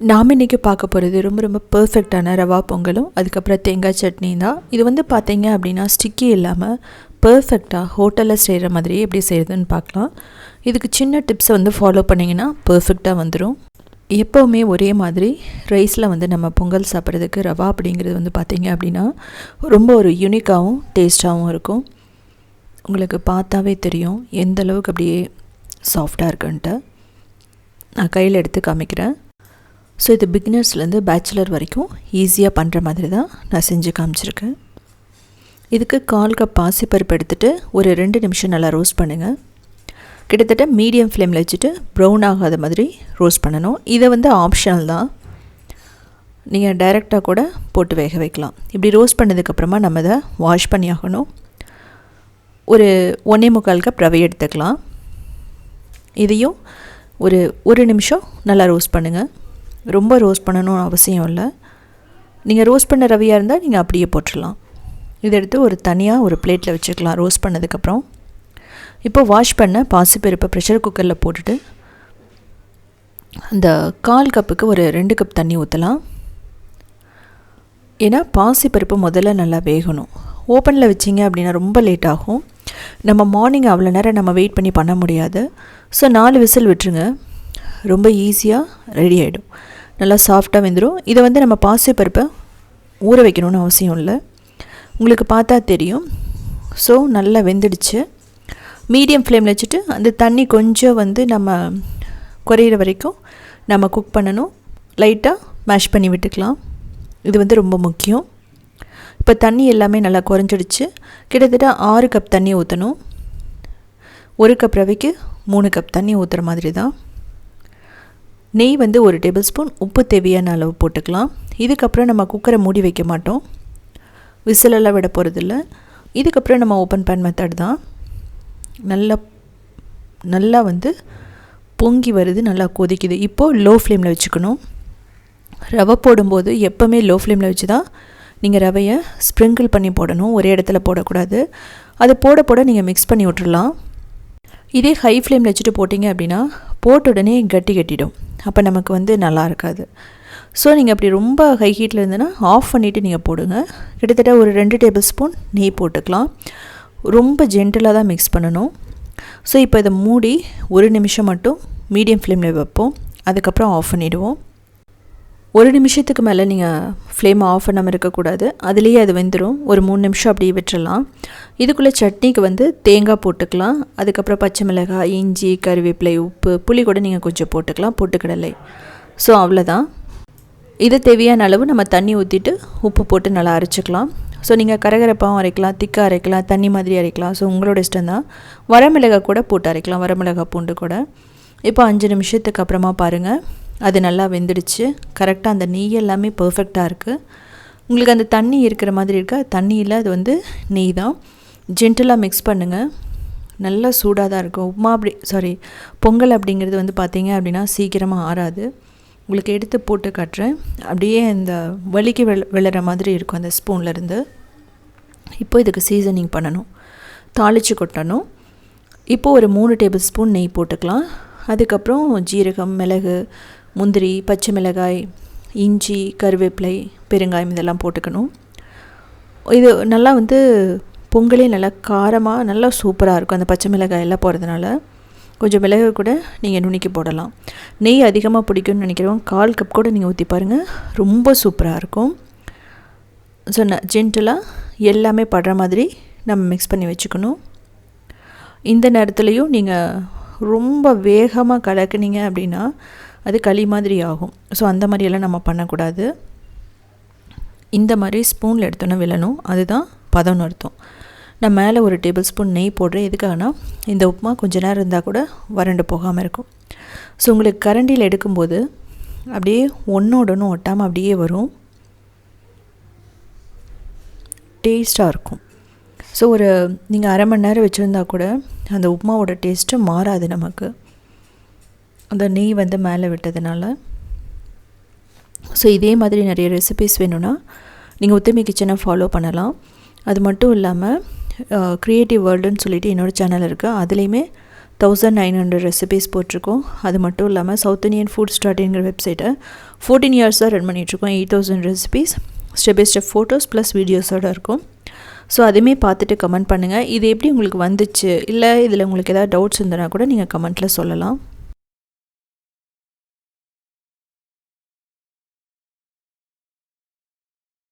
நாம் இன்றைக்கி பார்க்க போகிறது ரொம்ப ரொம்ப பர்ஃபெக்டான ரவா பொங்கலும் அதுக்கப்புறம் தேங்காய் சட்னி தான். இது வந்து பார்த்தீங்க அப்படின்னா ஸ்டிக்கி இல்லாமல் பர்ஃபெக்டாக ஹோட்டலில் செய்கிற மாதிரியே எப்படி செய்கிறதுன்னு பார்க்கலாம். இதுக்கு சின்ன டிப்ஸை வந்து ஃபாலோ பண்ணிங்கன்னா பர்ஃபெக்டாக வந்துடும் எப்போவுமே ஒரே மாதிரி ரைஸில் வந்து நம்ம பொங்கல் சாப்பிட்றதுக்கு ரவா அப்படிங்கிறது வந்து பார்த்திங்க அப்படின்னா ரொம்ப ஒரு யூனிக்காகவும் டேஸ்ட்டாகவும் இருக்கும். உங்களுக்கு பார்த்தாவே தெரியும் எந்த அளவுக்கு அப்படியே சாஃப்டாக இருக்குன்ட்டு. நான் கையில் எடுத்து காமிக்கிறேன். ஸோ இது பிகினர்ஸ்லேருந்து பேச்சுலர் வரைக்கும் ஈஸியாக பண்ணுற மாதிரி தான் நான் செஞ்சு காமிச்சிருக்கேன். இதுக்கு கால் கப் பாசிப்பருப்பு எடுத்துகிட்டு ஒரு ரெண்டு நிமிஷம் நல்லா ரோஸ்ட் பண்ணுங்கள் கிட்டத்தட்ட மீடியம் ஃப்ளேமில் வச்சுட்டு ப்ரௌன் ஆகாத மாதிரி ரோஸ்ட் பண்ணணும். இதை வந்து ஆப்ஷனல் தான். நீங்கள் டைரெக்டாக கூட போட்டு வேக வைக்கலாம். இப்படி ரோஸ்ட் பண்ணதுக்கப்புறமா நம்ம இதை வாஷ் பண்ணி ஆகணும். ஒரு ஒன்றே முக்கால் கப் ரவை எடுத்துக்கலாம். இதையும் ஒரு ஒரு நிமிஷம் நல்லா ரோஸ்ட் பண்ணுங்கள் ரொம்ப ரோஸ்ட் பண்ணணும்னு அவசியம் இல்லை. நீங்கள் ரோஸ்ட் பண்ண ரவையாக இருந்தால் நீங்கள் அப்படியே போட்டுடலாம். இதை எடுத்து ஒரு தனியாக ஒரு பிளேட்டில் வச்சுக்கலாம் ரோஸ்ட் பண்ணதுக்கப்புறம். இப்போ வாஷ் பண்ண பாசிப்பருப்பை ப்ரெஷர் குக்கரில் போட்டுட்டு அந்த கால் கப்புக்கு ஒரு ரெண்டு கப் தண்ணி ஊற்றலாம் ஏன்னா பாசிப்பருப்பு முதல்ல நல்லா வேகணும். ஓப்பனில் வச்சிங்க அப்படின்னா ரொம்ப லேட் ஆகும். நம்ம மார்னிங் அவ்வளோ நேரம் நம்ம வெயிட் பண்ணி பண்ண முடியாது. ஸோ நாலு விசில் விட்டுருங்க. ரொம்ப ஈஸியாக ரெடி ஆகிடும் நல்லா சாஃப்டாக வெந்துடும் இதை வந்து நம்ம பாசிப்பருப்பை ஊற வைக்கணும்னு அவசியம் இல்லை. உங்களுக்கு பார்த்தா தெரியும். ஸோ நல்லா வெந்துடுச்சு. மீடியம் ஃப்ளேமில் வச்சுட்டு அந்த தண்ணி கொஞ்சம் வந்து நம்ம குறையிற வரைக்கும் நம்ம குக் பண்ணணும். லைட்டாக மேஷ் பண்ணி விட்டுக்கலாம். இது வந்து ரொம்ப முக்கியம். இப்போ தண்ணி எல்லாமே நல்லா குறைஞ்சிடுச்சு. கிட்டத்தட்ட ஆறு கப் தண்ணி ஊற்றணும் ஒரு கப் ரவைக்கு மூணு கப் தண்ணி ஊற்றுற மாதிரி தான். நெய் வந்து ஒரு டேபிள் ஸ்பூன் உப்பு தேவையான அளவு போட்டுக்கலாம். இதுக்கப்புறம் நம்ம குக்கரை மூடி வைக்க மாட்டோம். விசிலெல்லாம் விட போகிறதில்ல இதுக்கப்புறம் நம்ம ஓப்பன் பேன் மெத்தட் தான். நல்லா நல்லா வந்து பொங்கி வருது நல்லா கொதிக்குது. இப்போது லோ ஃப்ளேமில் வச்சுக்கணும். ரவை போடும்போது எப்போவுமே லோ ஃப்ளேமில் வச்சு தான் நீங்கள் ரவையை ஸ்ப்ரிங்கிள் பண்ணி போடணும். ஒரே இடத்துல போடக்கூடாது. அதை போட போட நீங்கள் மிக்ஸ் பண்ணி விட்டுடலாம் இதே ஹை ஃப்ளேமில் வச்சுட்டு போட்டிங்க அப்படின்னா போட்ட உடனே கட்டி கட்டிடும். அப்போ நமக்கு வந்து நல்லா இருக்காது. ஸோ நீங்கள் அப்படி ரொம்ப ஹை ஹீட்டில் இருந்ததுன்னா ஆஃப் பண்ணிவிட்டு நீங்கள் போடுங்க. கிட்டத்தட்ட ஒரு ரெண்டு டேபிள் ஸ்பூன் நெய் போட்டுக்கலாம். ரொம்ப ஜென்டலாக தான் மிக்ஸ் பண்ணணும். ஸோ இப்போ இதை மூடி ஒரு நிமிஷம் மட்டும் மீடியம் ஃப்ளேமில் வைப்போம். அதுக்கப்புறம் ஆஃப் பண்ணிவிடுவோம் ஒரு நிமிஷத்துக்கு மேலே நீங்கள் ஃப்ளேம் ஆஃப் பண்ணாமல் இருக்கக்கூடாது. அதுலேயே அது வெந்துடும் ஒரு மூணு நிமிஷம் அப்படியே விட்டுறலாம். இதுக்குள்ளே சட்னிக்கு வந்து தேங்காய் போட்டுக்கலாம். அதுக்கப்புறம் பச்சை மிளகாய் இஞ்சி கருவேப்பிலை உப்பு புளி கூட நீங்கள் கொஞ்சம் போட்டுக்கலாம். பொட்டுக்கடலை. ஸோ அவ்வளோதான் இது தேவையான அளவு நம்ம தண்ணி ஊற்றிட்டு உப்பு போட்டு நல்லா அரைச்சிக்கலாம். ஸோ நீங்கள் கரகரப்பாகவும் அரைக்கலாம் திக்காக அரைக்கலாம் தண்ணி மாதிரி அரைக்கலாம். ஸோ உங்களோட இஷ்டம் தான். வரமிளகாய் கூட போட்டு அரைக்கலாம். வரமிளகாய் பூண்டு கூட. இப்போ அஞ்சு நிமிஷத்துக்கு அப்புறமா பாருங்கள் அது நல்லா வெந்துடுச்சு. கரெக்டாக அந்த நெய் எல்லாமே பர்ஃபெக்டாக இருக்குது உங்களுக்கு அந்த தண்ணி இருக்கிற மாதிரி இருக்கா? தண்ணியில் அது வந்து நெய் தான். ஜென்டலாக மிக்ஸ் பண்ணுங்கள் நல்லா சூடாக தான் இருக்கும். உப்மா அப்படி சாரி பொங்கல் அப்படிங்கிறது வந்து பார்த்திங்க அப்படின்னா சீக்கிரமாக ஆறாது. உங்களுக்கு எடுத்து போட்டு காட்டுறேன். அப்படியே இந்த வலிக்கு வெள விழுற மாதிரி இருக்கும் அந்த ஸ்பூன்லேருந்து இப்போ இதுக்கு சீசனிங் பண்ணணும். தாளித்து கொட்டணும். இப்போது ஒரு மூணு டேபிள் ஸ்பூன் நெய் போட்டுக்கலாம். அதுக்கப்புறம் ஜீரகம் மிளகு முந்திரி பச்சை மிளகாய் இஞ்சி கருவேப்பிலை பெருங்காயம் இதெல்லாம் போட்டுக்கணும். இது நல்லா வந்து பொங்கலே நல்லா காரமாக நல்லா சூப்பராக இருக்கும். அந்த பச்சை மிளகாய் எல்லாம் போகிறதுனால கொஞ்சம் மிளகு கூட நீங்கள் நுணுக்கி போடலாம். நெய் அதிகமாக பிடிக்கும்னு நினைக்கிறவங்க கால் கப் கூட நீங்கள் ஊற்றி பாருங்கள் ரொம்ப சூப்பராக இருக்கும். ஸோ ந ஜென்டலாக எல்லாமே படுற மாதிரி நம்ம மிக்ஸ் பண்ணி வச்சுக்கணும். இந்த நேரத்துலையும் நீங்கள் ரொம்ப வேகமாக கலக்குனீங்க அப்படின்னா அது களி மாதிரி ஆகும். ஸோ அந்த மாதிரியெல்லாம் நம்ம பண்ணக்கூடாது. இந்த மாதிரி ஸ்பூனில் எடுத்தோன்னே விழணும். அதுதான் பதம்னு அர்த்தம். நான் மேலே ஒரு டேபிள் ஸ்பூன் நெய் போடுறேன். எதுக்காகனா இந்த உப்புமா கொஞ்ச நேரம் இருந்தால் கூட வறண்டு போகாமல் இருக்கும். ஸோ உங்களுக்கு கரண்டியில் எடுக்கும்போது அப்படியே ஒன்றோடனும் ஒட்டாமல் அப்படியே வரும். டேஸ்ட்டாக இருக்கும். ஸோ ஒரு நீங்கள் அரை மணி நேரம் வச்சுருந்தா கூட அந்த உப்புமாவோட டேஸ்ட்டு மாறாது நமக்கு. அந்த நெய் வந்து மேலே விட்டதுனால. ஸோ இதே மாதிரி நிறைய ரெசிபிஸ் வேணும்னா நீங்கள் உத்தமி கிச்சனை ஃபாலோ பண்ணலாம். அது மட்டும் இல்லாமல் க்ரியேட்டிவ் வேர்ல்டுன்னு சொல்லிட்டு என்னோடய சேனல் இருக்குது அதுலேயுமே தௌசண்ட் நைன் ஹண்ட்ரட் ரெசிபீஸ் போட்டிருக்கோம். அது மட்டும் இல்லாமல் சவுத் இந்தியன் ஃபுட் ஸ்டார்டிங்கிற வெப்சைட்டை ஃபோர்டீன் இயர்ஸாக ரன் பண்ணிகிட்ருக்கோம் eight thousand recipes step by step photos plus வீடியோஸோடு இருக்கும். ஸோ அதையுமே பார்த்துட்டு கமெண்ட் பண்ணுங்கள் இது எப்படி உங்களுக்கு வந்துச்சு? இல்லை இதில் உங்களுக்கு ஏதாவது டவுட்ஸ் இருந்தனா கூட நீங்கள் கமெண்ட்டில் சொல்லலாம்.